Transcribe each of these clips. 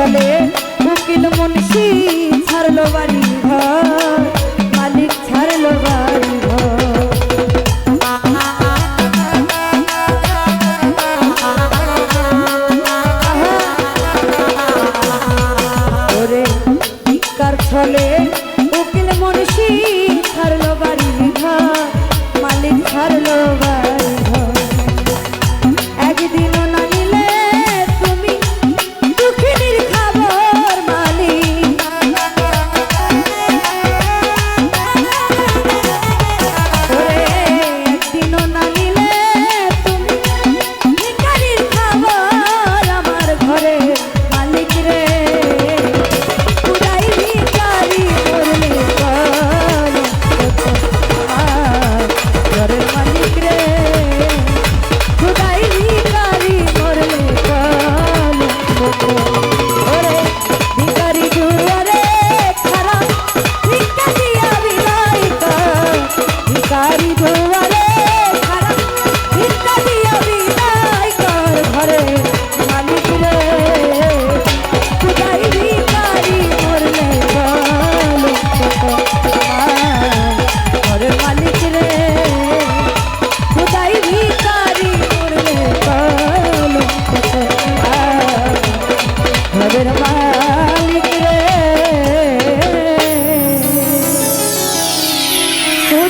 চলে উকিল মুন্সি ছাড়লো বাড়ি ঘর মালিক ছাড়লো বাড়ি ঘর। চলে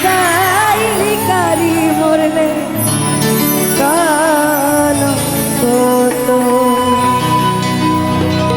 বিদায় কারি মরলে